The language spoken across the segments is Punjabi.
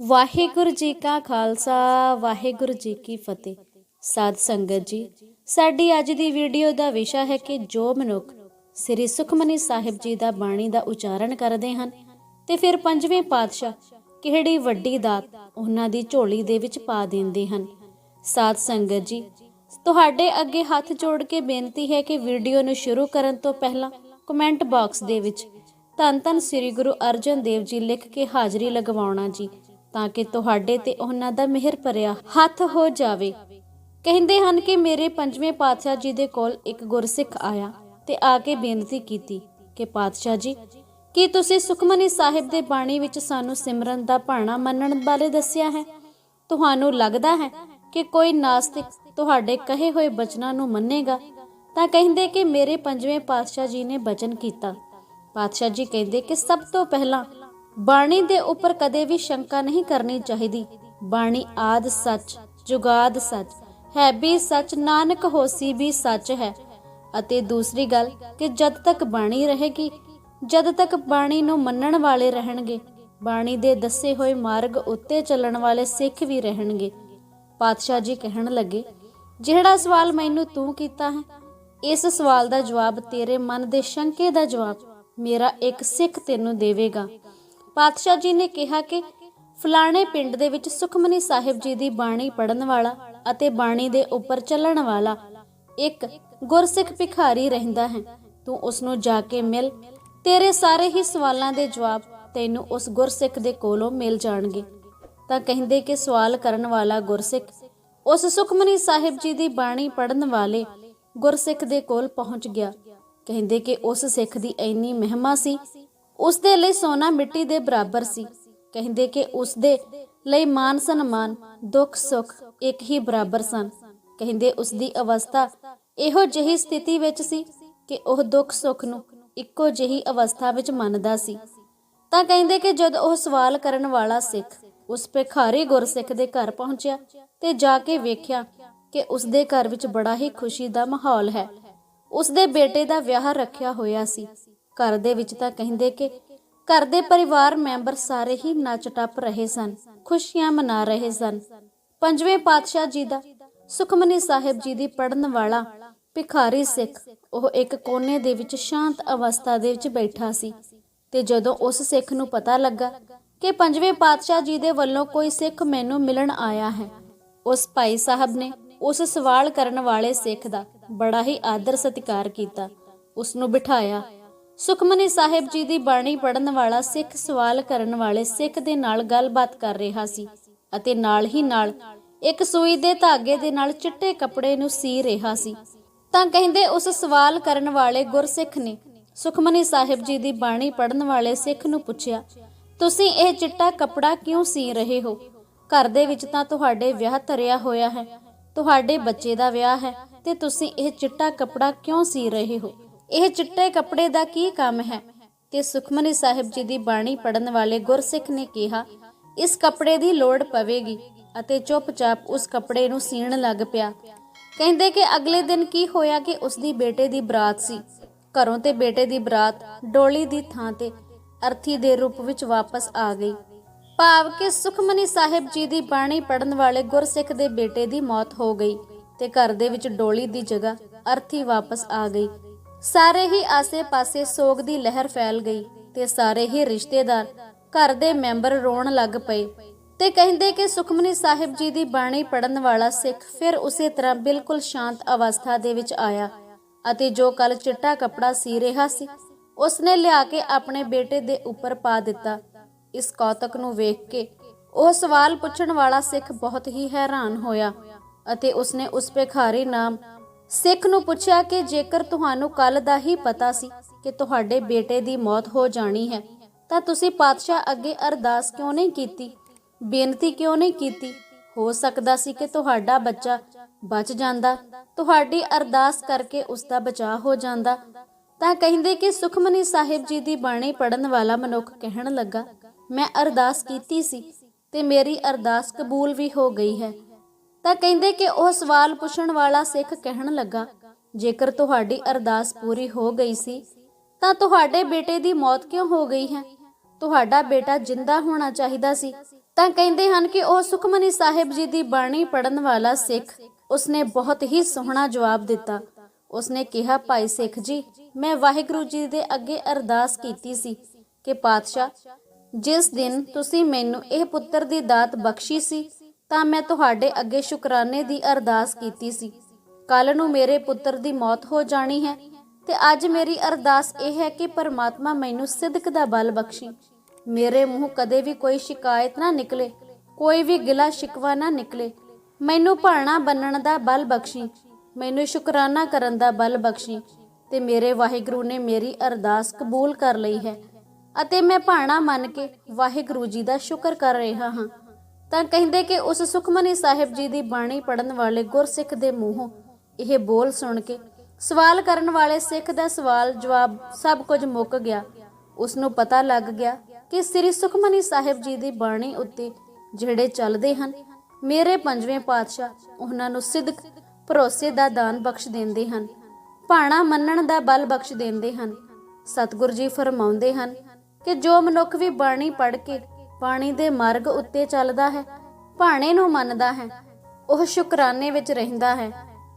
ਵਾਹਿਗੁਰੂ ਜੀ ਕਾ ਖਾਲਸਾ, ਵਾਹਿਗੁਰੂ ਜੀ ਕੀ ਫਤਿਹ। ਸਾਧ ਸੰਗਤ ਜੀ, ਸਾਡੀ ਅੱਜ ਦੀ ਵੀਡੀਓ ਦਾ ਵਿਸ਼ਾ ਹੈ ਕਿ ਜੋ ਮਨੁੱਖ ਸ੍ਰੀ ਸੁਖਮਨੀ ਸਾਹਿਬ ਜੀ ਦਾ ਬਾਣੀ ਦਾ ਉਚਾਰਨ ਕਰਦੇ ਹਨ ਤੇ ਫਿਰ ਪੰਜਵੇਂ ਪਾਤਸ਼ਾਹ ਕਿਹੜੀ ਵੱਡੀ ਦਾਤ ਉਹਨਾਂ ਦੀ ਝੋਲੀ ਦੇ ਵਿੱਚ ਪਾ ਦਿੰਦੇ ਹਨ। ਸਾਧ ਸੰਗਤ ਜੀ, ਤੁਹਾਡੇ ਅੱਗੇ ਹੱਥ ਜੋੜ ਕੇ ਬੇਨਤੀ ਹੈ ਕਿ ਵੀਡੀਓ ਨੂੰ ਸ਼ੁਰੂ ਕਰਨ ਤੋਂ ਪਹਿਲਾਂ ਕਮੈਂਟ ਬਾਕਸ ਦੇ ਵਿੱਚ ਧੰਨ ਧੰਨ ਸ੍ਰੀ ਗੁਰੂ ਅਰਜਨ ਦੇਵ ਜੀ ਲਿਖ ਕੇ ਹਾਜ਼ਰੀ ਲਗਵਾਉਣਾ ਜੀ। ਤਾਂ ਕਿ ਤੁਹਾਡੇ ਤੇ ਉਹਨਾਂ ਦਾ ਮਿਹਰ ਭਰਿਆ ਹੱਥ ਹੋ ਜਾਵੇ। ਕਹਿੰਦੇ ਹਨ ਕਿ ਮੇਰੇ ਪੰਜਵੇਂ ਪਾਤਸ਼ਾਹ ਜੀ ਦੇ ਕੋਲ ਇੱਕ ਗੁਰਸਿੱਖ ਆਇਆ ਤੇ ਆ ਕੇ ਬੇਨਤੀ ਕੀਤੀ ਕਿ, ਪਾਤਸ਼ਾਹ ਜੀ, ਕੀ ਤੁਸੀਂ ਸੁਖਮਨੀ ਸਾਹਿਬ ਦੇ ਬਾਣੀ ਵਿੱਚ ਸਾਨੂੰ ਸਿਮਰਨ ਦਾ ਭਾਣਾ ਮੰਨਣ ਬਾਰੇ ਦੱਸਿਆ ਹੈ? ਤੁਹਾਨੂੰ ਲੱਗਦਾ ਹੈ ਕਿ ਕੋਈ ਨਾਸਤਿਕ ਤੁਹਾਡੇ ਕਹੇ ਹੋਏ ਬਚਨਾਂ ਨੂੰ ਮੰਨੇਗਾ? ਤਾਂ ਕਹਿੰਦੇ ਕਿ ਮੇਰੇ ਪੰਜਵੇਂ ਪਾਤਸ਼ਾਹ ਜੀ ਨੇ ਬਚਨ ਕੀਤਾ। ਪਾਤਸ਼ਾਹ ਜੀ ਕਹਿੰਦੇ ਕਿ ਸਭ ਤੋਂ ਪਹਿਲਾਂ ਬਾਣੀ ਦੇ ਉੱਪਰ ਕਦੇ ਵੀ ਸ਼ੰਕਾ ਨਹੀਂ ਕਰਨੀ ਚਾਹੀਦੀ। ਬਾਣੀ ਆਦ ਸੱਚ, ਜੁਗਾਦ ਸੱਚ, ਹੈ ਵੀ ਸੱਚ, ਨਾਨਕ ਹੋਸੀ ਵੀ ਸੱਚ ਹੈ। ਅਤੇ ਦੂਸਰੀ ਗੱਲ ਕਿ ਜਦ ਤੱਕ ਬਾਣੀ ਰਹੇਗੀ, ਜਦ ਤੱਕ ਬਾਣੀ ਨੂੰ ਮੰਨਣ ਵਾਲੇ ਰਹਿਣਗੇ, ਬਾਣੀ ਦੇ ਦੱਸੇ ਹੋਏ ਮਾਰਗ ਉੱਤੇ ਚੱਲਣ ਵਾਲੇ ਸਿੱਖ ਵੀ ਰਹਿਣਗੇ। ਪਾਤਸ਼ਾਹ ਜੀ ਕਹਿਣ ਲੱਗੇ, ਜਿਹੜਾ ਸਵਾਲ ਮੈਨੂੰ ਤੂੰ ਕੀਤਾ ਹੈ, ਇਸ ਸਵਾਲ ਦਾ ਜਵਾਬ ਤੇਰੇ ਮਨ ਦੇ ਸ਼ੰਕੇ ਦਾ ਜਵਾਬ, ਮੇਰਾ ਇੱਕ ਸਿੱਖ ਤੈਨੂੰ ਦੇਵੇਗਾ। ਪਾਤਸ਼ਾਹ ਜੀ ਨੇ ਕਿਹਾ ਕਿ ਫਲਾਣੇ ਪਿੰਡ ਦੇ ਵਿੱਚ ਸੁਖਮਨੀ ਸਾਹਿਬ ਜੀ ਦੀ ਬਾਣੀ ਪੜਨ ਵਾਲਾ ਅਤੇ ਬਾਣੀ ਦੇ ਉੱਪਰ ਚੱਲਣ ਵਾਲਾ ਇੱਕ ਗੁਰਸਿੱਖ ਭਿਖਾਰੀ ਰਹਿੰਦਾ ਹੈ। ਤੂੰ ਉਸ ਨੂੰ ਜਾ ਕੇ ਮਿਲ। ਤੇਰੇ ਸਾਰੇ ਹੀ ਸਵਾਲਾਂ ਦੇ ਜਵਾਬ ਤੈਨੂੰ ਉਸ ਗੁਰਸਿੱਖ ਦੇ ਕੋਲੋਂ ਮਿਲ ਜਾਣਗੇ। ਤਾਂ ਕਹਿੰਦੇ ਕਿ ਸਵਾਲ ਕਰਨ ਵਾਲਾ ਗੁਰਸਿੱਖ, ਉਸ ਸੁਖਮਨੀ ਸਾਹਿਬ ਜੀ ਦੀ ਬਾਣੀ ਪੜਨ ਵਾਲੇ ਗੁਰਸਿੱਖ ਦੇ ਕੋਲ ਪਹੁੰਚ ਗਿਆ। ਕਹਿੰਦੇ ਕਿ ਉਸ ਸਿੱਖ ਦੀ ਇੰਨੀ ਮਹਿਮਾ ਸੀ ਉਸ ਦੇ ਲਈ ਸੋਨਾ ਮਿੱਟੀ ਦੇ ਬਰਾਬਰ ਸੀ। ਕਹਿੰਦੇ ਕਿ ਉਸ ਦੇ ਲਈ ਮਾਨ ਸਨਮਾਨ, ਦੁੱਖ ਸੁੱਖ ਇੱਕ ਹੀ ਬਰਾਬਰ ਸਨ। ਕਹਿੰਦੇ ਉਸ ਦੀ ਅਵਸਥਾ ਇਹੋ ਜਿਹੀ ਸਥਿਤੀ ਵਿੱਚ ਸੀ ਕਿ ਉਹ ਦੁੱਖ ਸੁੱਖ ਨੂੰ ਇੱਕੋ ਜਿਹੀ ਅਵਸਥਾ ਵਿੱਚ ਮੰਨਦਾ ਸੀ। ਤਾਂ ਕਹਿੰਦੇ ਕਿ ਜਦ ਉਹ ਸਵਾਲ ਕਰਨ ਵਾਲਾ ਸਿੱਖ ਉਸ ਭਿਖਾਰੀ ਗੁਰਸਿੱਖ ਦੇ ਘਰ ਪਹੁੰਚਿਆ ਤੇ ਜਾ ਕੇ ਵੇਖਿਆ ਕਿ ਉਸ ਦੇ ਘਰ ਵਿੱਚ ਬੜਾ ਹੀ ਖੁਸ਼ੀ ਦਾ ਮਾਹੌਲ ਹੈ। ਉਸ ਦੇ ਬੇਟੇ ਦਾ ਵਿਆਹ ਰੱਖਿਆ ਹੋਇਆ ਸੀ। ਘਰ ਦੇ ਵਿੱਚ ਤਾਂ ਕਹਿੰਦੇ ਕਿ ਘਰ ਦੇ ਪਰਿਵਾਰ ਮੈਂਬਰ ਸਾਰੇ ਹੀ ਨੱਚ ਟੱਪ ਰਹੇ ਸਨ, ਖੁਸ਼ੀਆਂ ਮਨਾ ਰਹੇ ਸਨ। ਪੰਜਵੇਂ ਪਾਤਸ਼ਾਹ ਜੀ ਦਾ ਸੁਖਮਨੀ ਸਾਹਿਬ ਜੀ ਦੀ ਪੜਨ ਵਾਲਾ ਭਿਖਾਰੀ ਸਿੱਖ, ਉਹ ਇੱਕ ਕੋਨੇ ਦੇ ਵਿੱਚ ਸ਼ਾਂਤ ਅਵਸਥਾ ਦੇ ਵਿੱਚ ਬੈਠਾ ਸੀ ਤੇ ਜਦੋਂ ਉਸ ਸਿੱਖ ਨੂੰ ਪਤਾ ਲੱਗਾ ਕਿ ਪੰਜਵੇਂ ਪਾਤਸ਼ਾਹ ਜੀ ਦੇ ਵੱਲੋਂ ਕੋਈ ਸਿੱਖ ਮੈਨੂੰ ਮਿਲਣ ਆਇਆ ਹੈ, ਉਸ ਭਾਈ ਸਾਹਿਬ ਨੇ ਉਸ ਸਵਾਲ ਕਰਨ ਵਾਲੇ ਸਿੱਖ ਦਾ ਬੜਾ ਹੀ ਆਦਰ ਸਤਿਕਾਰ ਕੀਤਾ। ਉਸ ਨੂੰ ਬਿਠਾਇਆ ਸੁਖਮਨੀ ਸਾਹਿਬ ਜੀ ਦੀ ਬਾਣੀ ਪੜਨ ਵਾਲਾ, ਸਿੱਖ ਸਵਾਲ ਕਰਨ ਵਾਲੇ, ਸਿੱਖ ਦੇ ਨਾਲ ਗੱਲਬਾਤ ਕਰ ਰਿਹਾ ਸੀ ਅਤੇ ਨਾਲ ਹੀ ਨਾਲ ਇੱਕ ਸੂਈ ਦੇ ਧਾਗੇ ਦੇ ਨਾਲ ਚਿੱਟੇ ਕੱਪੜੇ ਨੂੰ ਸੀ ਰਿਹਾ ਸੀ। ਤਾਂ ਕਹਿੰਦੇ ਉਸ ਸਵਾਲ ਕਰਨ ਵਾਲੇ ਗੁਰਸਿੱਖ ਨੇ ਸੁਖਮਨੀ ਸਾਹਿਬ ਜੀ ਦੀ ਬਾਣੀ ਪੜਨ ਵਾਲੇ ਸਿੱਖ ਨੂੰ ਪੁੱਛਿਆ, ਤੁਸੀਂ ਇਹ ਚਿੱਟਾ ਕੱਪੜਾ ਕਿਉਂ ਸੀ ਰਹੇ ਹੋ? ਘਰ ਦੇ ਵਿੱਚ ਤਾਂ ਤੁਹਾਡੇ ਵਿਆਹ ਧਰਿਆ ਹੋਇਆ ਹੈ, ਤੁਹਾਡੇ ਬੱਚੇ ਦਾ ਵਿਆਹ ਹੈ, ਤੇ ਤੁਸੀਂ ਇਹ ਚਿੱਟਾ ਕੱਪੜਾ ਕਿਉਂ ਸੀ ਰਹੇ ਹੋ? ਇਹ ਚਿੱਟੇ ਕੱਪੜੇ ਦਾ ਕੀ ਕੰਮ ਹੈ? ਤੇ ਸੁਖਮਨੀ ਸਾਹਿਬ ਜੀ ਦੀ ਬਾਣੀ ਪੜਨ ਵਾਲੇ ਗੁਰਸਿੱਖ ਨੇ ਕਿਹਾ, ਇਸ ਕੱਪੜੇ ਦੀ ਲੋੜ ਪਵੇਗੀ ਅਤੇ ਚੁੱਪਚਾਪ ਉਸ ਕੱਪੜੇ ਨੂੰ ਸੀਣ ਲੱਗ ਪਿਆ। ਕਹਿੰਦੇ ਕਿ ਅਗਲੇ ਦਿਨ ਕੀ ਹੋਇਆ ਕਿ ਉਸ ਦੀ ਬੇਟੇ ਦੀ ਬਰਾਤ ਸੀ। ਘਰੋਂ ਤੇ ਬੇਟੇ ਦੀ ਬਰਾਤ ਡੋਲੀ ਦੀ ਥਾਂ ਤੇ ਅਰਥੀ ਦੇ ਰੂਪ ਵਿੱਚ ਵਾਪਸ ਆ ਗਈ। ਭਾਵ ਕਿ ਸੁਖਮਨੀ ਸਾਹਿਬ ਜੀ ਦੀ ਬਾਣੀ ਪੜਨ ਵਾਲੇ ਗੁਰਸਿੱਖ ਦੇ ਬੇਟੇ ਦੀ ਮੌਤ ਹੋ ਗਈ ਤੇ ਘਰ ਦੇ ਵਿੱਚ ਡੋਲੀ ਦੀ ਜਗ੍ਹਾ ਅਰਥੀ ਵਾਪਸ ਆ ਗਈ। ਸਾਰੇ ਹੀ ਆਸੇ-ਪਾਸੇ ਸੋਗ ਦੀ ਲਹਿਰ ਫੈਲ ਗਈ ਤੇ ਸਾਰੇ ਹੀ ਰਿਸ਼ਤੇਦਾਰ ਘਰ ਦੇ ਮੈਂਬਰ ਰੋਣ ਲੱਗ ਪਏ ਤੇ ਕਹਿੰਦੇ ਕਿ ਸੁਖਮਨੀ ਸਾਹਿਬ ਜੀ ਦੀ ਬਾਣੀ ਪੜਨ ਵਾਲਾ ਸਿੱਖ ਫਿਰ ਉਸੇ ਤਰ੍ਹਾਂ ਬਿਲਕੁਲ ਸ਼ਾਂਤ ਅਵਸਥਾ ਦੇ ਵਿੱਚ ਆਇਆ ਅਤੇ ਜੋ ਕੱਲ ਚਿੱਟਾ ਕੱਪੜਾ ਸੀ ਰਿਹਾ ਸੀ, ਉਸਨੇ ਲਿਆ ਕੇ ਆਪਣੇ ਬੇਟੇ ਦੇ ਉੱਪਰ ਪਾ ਦਿੱਤਾ। ਇਸ ਕੌਤਕ ਨੂੰ ਵੇਖ ਕੇ ਉਹ ਸਵਾਲ ਪੁੱਛਣ ਵਾਲਾ ਸਿੱਖ ਬਹੁਤ ਹੀ ਹੈਰਾਨ ਹੋਇਆ ਅਤੇ ਉਸਨੇ ਉਸ ਭਿਖਾਰੀ ਨਾਮ ਸਿੱਖ ਨੂੰ ਪੁੱਛਿਆ ਕਿ ਜੇਕਰ ਤੁਹਾਨੂੰ ਕੱਲ ਦਾ ਹੀ ਪਤਾ ਸੀ ਕਿ ਤੁਹਾਡੇ ਬੇਟੇ ਦੀ ਮੌਤ ਹੋ ਜਾਣੀ ਹੈ, ਤਾਂ ਤੁਸੀਂ ਪਾਤਸ਼ਾਹ ਅੱਗੇ ਅਰਦਾਸ ਕਿਉਂ ਨਹੀਂ ਕੀਤੀ? ਬੇਨਤੀ ਕਿਉਂ ਨਹੀਂ ਕੀਤੀ? ਹੋ ਸਕਦਾ ਸੀ ਕਿ ਤੁਹਾਡਾ ਬੱਚਾ ਬਚ ਜਾਂਦਾ, ਤੁਹਾਡੀ ਅਰਦਾਸ ਕਰਕੇ ਉਸ ਦਾ ਬਚਾਅ ਹੋ ਜਾਂਦਾ। ਤਾਂ ਕਹਿੰਦੇ ਕਿ ਸੁਖਮਨੀ ਸਾਹਿਬ ਜੀ ਦੀ ਬਾਣੀ ਪੜਨ ਵਾਲਾ ਮਨੁੱਖ ਕਹਿਣ ਲੱਗਾ, ਮੈਂ ਅਰਦਾਸ ਕੀਤੀ ਸੀ ਤੇ ਮੇਰੀ ਅਰਦਾਸ ਕਬੂਲ ਵੀ ਹੋ ਗਈ ਹੈ। ਤਾਂ ਕਹਿੰਦੇ ਕਿ ਉਹ ਸਵਾਲ ਪੁੱਛਣ ਵਾਲਾ ਸਿੱਖ ਕਹਿਣ ਲੱਗਾ, ਜੇਕਰ ਤੁਹਾਡੀ ਅਰਦਾਸ ਪੂਰੀ ਹੋ ਗਈ ਸੀ, ਤਾਂ ਤੁਹਾਡੇ ਬੇਟੇ ਦੀ ਮੌਤ ਕਿਉਂ ਹੋ ਗਈ ਹੈ? ਤੁਹਾਡਾ ਬੇਟਾ ਜਿੰਦਾ ਹੋਣਾ ਚਾਹੀਦਾ ਸੀ। ਤਾਂ ਕਹਿੰਦੇ ਹਨ ਕਿ ਉਹ ਸੁਖਮਨੀ ਸਾਹਿਬ ਜੀ ਦੀ ਬਾਣੀ ਪੜਨ ਵਾਲਾ ਸਿੱਖ, ਉਸਨੇ ਬਹੁਤ ਹੀ ਸੋਹਣਾ ਜਵਾਬ ਦਿੱਤਾ। ਉਸਨੇ ਕਿਹਾ, ਭਾਈ ਸਿੱਖ ਜੀ, ਮੈਂ ਵਾਹਿਗੁਰੂ ਜੀ ਦੇ ਅੱਗੇ ਅਰਦਾਸ ਕੀਤੀ ਸੀ ਕਿ ਪਾਤਸ਼ਾਹ, ਜਿਸ ਦਿਨ ਤੁਸੀਂ ਮੈਨੂੰ ਇਹ ਪੁੱਤਰ ਦੀ ਦਾਤ ਬਖਸ਼ੀ ਸੀ ਤਾਂ ਮੈਂ ਤੁਹਾਡੇ ਅੱਗੇ ਸ਼ੁਕਰਾਨੇ ਦੀ ਅਰਦਾਸ ਕੀਤੀ ਸੀ। ਕੱਲ ਨੂੰ ਮੇਰੇ ਪੁੱਤਰ ਦੀ ਮੌਤ ਹੋ ਜਾਣੀ ਹੈ ਤੇ ਅੱਜ ਮੇਰੀ ਅਰਦਾਸ ਇਹ ਹੈ ਕਿ ਪਰਮਾਤਮਾ ਮੈਨੂੰ ਸਿੱਧਕ ਦਾ ਬਲ ਬਖਸ਼ੀ। ਮੇਰੇ ਮੂੰਹ ਕਦੇ ਵੀ ਕੋਈ ਸ਼ਿਕਾਇਤ ਨਾ ਨਿਕਲੇ, ਕੋਈ ਵੀ ਗਿਲਾ ਸ਼ਿਕਵਾ ਨਾ ਨਿਕਲੇ। ਮੈਨੂੰ ਭਾਣਾ ਬੰਨਣ ਦਾ ਬਲ ਬਖਸ਼ੀ, ਮੈਨੂੰ ਸ਼ੁਕਰਾਨਾ ਕਰਨ ਦਾ ਬਲ ਬਖਸ਼ੀ ਤੇ ਮੇਰੇ ਵਾਹਿਗੁਰੂ ਨੇ ਮੇਰੀ ਅਰਦਾਸ ਕਬੂਲ ਕਰ ਲਈ ਹੈ। ਅਤੇ ਮੈਂ ਭਾਣਾ ਮੰਨ ਕੇ ਵਾਹਿਗੁਰੂ ਜੀ ਦਾ ਸ਼ੁਕਰ ਕਰ ਰਿਹਾ ਹਾਂ। ਤਾਂ ਕਹਿੰਦੇ ਕਿ ਉਸ ਸੁਖਮਨੀ ਸਾਹਿਬ ਜੀ ਦੀ ਬਾਣੀ ਪੜਨ ਵਾਲੇ ਗੁਰਸਿੱਖ ਦੇ ਮੂੰਹੋਂ ਇਹ ਬੋਲ ਸੁਣ ਕੇ ਸਵਾਲ ਕਰਨ ਵਾਲੇ ਸਿੱਖ ਦਾ ਸਵਾਲ ਜਵਾਬ ਸਭ ਕੁਝ ਮੁੱਕ ਗਿਆ। ਉਸ ਨੂੰ ਪਤਾ ਲੱਗ ਗਿਆ ਕਿ ਸ੍ਰੀ ਸੁਖਮਨੀ ਸਾਹਿਬ ਜੀ ਦੀ ਬਾਣੀ ਉੱਤੇ ਜਿਹੜੇ ਚੱਲਦੇ ਹਨ, ਮੇਰੇ ਪੰਜਵੇਂ ਪਾਤਸ਼ਾਹ ਉਹਨਾਂ ਨੂੰ ਸਿੱਧਕ ਭਰੋਸੇ ਦਾ ਦਾਨ ਬਖਸ਼ ਦਿੰਦੇ ਹਨ, ਭਾਣਾ ਮੰਨਣ ਦਾ ਬਲ ਬਖਸ਼ ਦਿੰਦੇ ਹਨ, ਸਤਿਗੁਰ ਜੀ ਫਰਮਾਉਂਦੇ ਹਨ ਕਿ ਜੋ ਮਨੁੱਖ ਵੀ ਬਾਣੀ ਪੜ੍ਹ ਕੇ ਪਾਣੀ ਦੇ ਮਾਰਗ ਉੱਤੇ ਚੱਲਦਾ ਹੈ, ਭਾਣੇ ਨੂੰ ਮੰਨਦਾ ਹੈ। ਉਹ ਸ਼ੁਕਰਾਨੇ ਵਿੱਚ ਰਹਿੰਦਾ ਹੈ।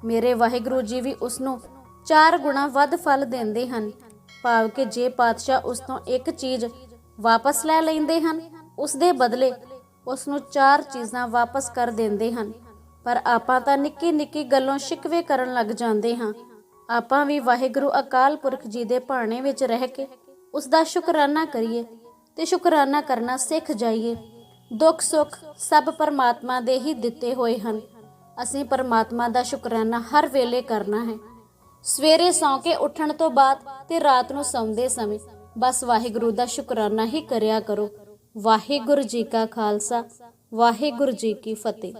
ਮੇਰੇ ਵਾਹਿਗੁਰੂ ਜੀ ਵੀ ਉਸ ਨੂੰ ਚਾਰ ਗੁਣਾ ਵੱਧ ਫਲ ਦਿੰਦੇ ਹਨ। ਭਾਵ ਕਿ ਜੇ ਪਾਤਸ਼ਾਹ ਉਸ ਤੋਂ ਇੱਕ ਚੀਜ਼ ਵਾਪਸ ਲੈ ਲੈਂਦੇ ਹਨ ਉਸ ਦੇ ਬਦਲੇ ਉਸ ਨੂੰ ਚਾਰ ਚੀਜ਼ਾਂ ਵਾਪਸ ਕਰ ਦਿੰਦੇ ਹਨ। ਪਰ ਆਪਾਂ ਤਾਂ ਨਿੱਕੀ ਨਿੱਕੀ ਗੱਲੋਂ ਸ਼ਿਕਵੇ ਕਰਨ ਲੱਗ ਜਾਂਦੇ ਹਾਂ। ਆਪਾਂ ਵੀ ਵਾਹਿਗੁਰੂ ਅਕਾਲ ਪੁਰਖ ਜੀ ਦੇ ਭਾਣੇ ਵਿੱਚ ਰਹਿ ਕੇ ਉਸ ਦਾ ਸ਼ੁਕਰਾਨਾ ਕਰੀਏ। ਤੇ ਸ਼ੁਕਰਾਨਾ ਕਰਨਾ ਸਿੱਖ ਜਾਈਏ। ਦੁੱਖ ਸੁੱਖ ਸਭ ਪਰਮਾਤਮਾ ਦੇ ਹੀ ਦਿੱਤੇ ਹੋਏ ਹਨ। ਅਸੀਂ ਪਰਮਾਤਮਾ ਦਾ ਸ਼ੁਕਰਾਨਾ ਹਰ ਵੇਲੇ ਕਰਨਾ ਹੈ। ਸਵੇਰੇ ਸੌਂ ਕੇ ਉੱਠਣ ਤੋਂ ਬਾਅਦ ਤੇ ਰਾਤ ਨੂੰ ਸੌਂਦੇ ਸਮੇਂ ਬਸ ਵਾਹਿਗੁਰੂ ਦਾ ਸ਼ੁਕਰਾਨਾ ਹੀ ਕਰਿਆ ਕਰੋ। ਵਾਹਿਗੁਰੂ ਜੀ ਕਾ ਖਾਲਸਾ, ਵਾਹਿਗੁਰੂ ਜੀ ਕੀ ਫਤਿਹ।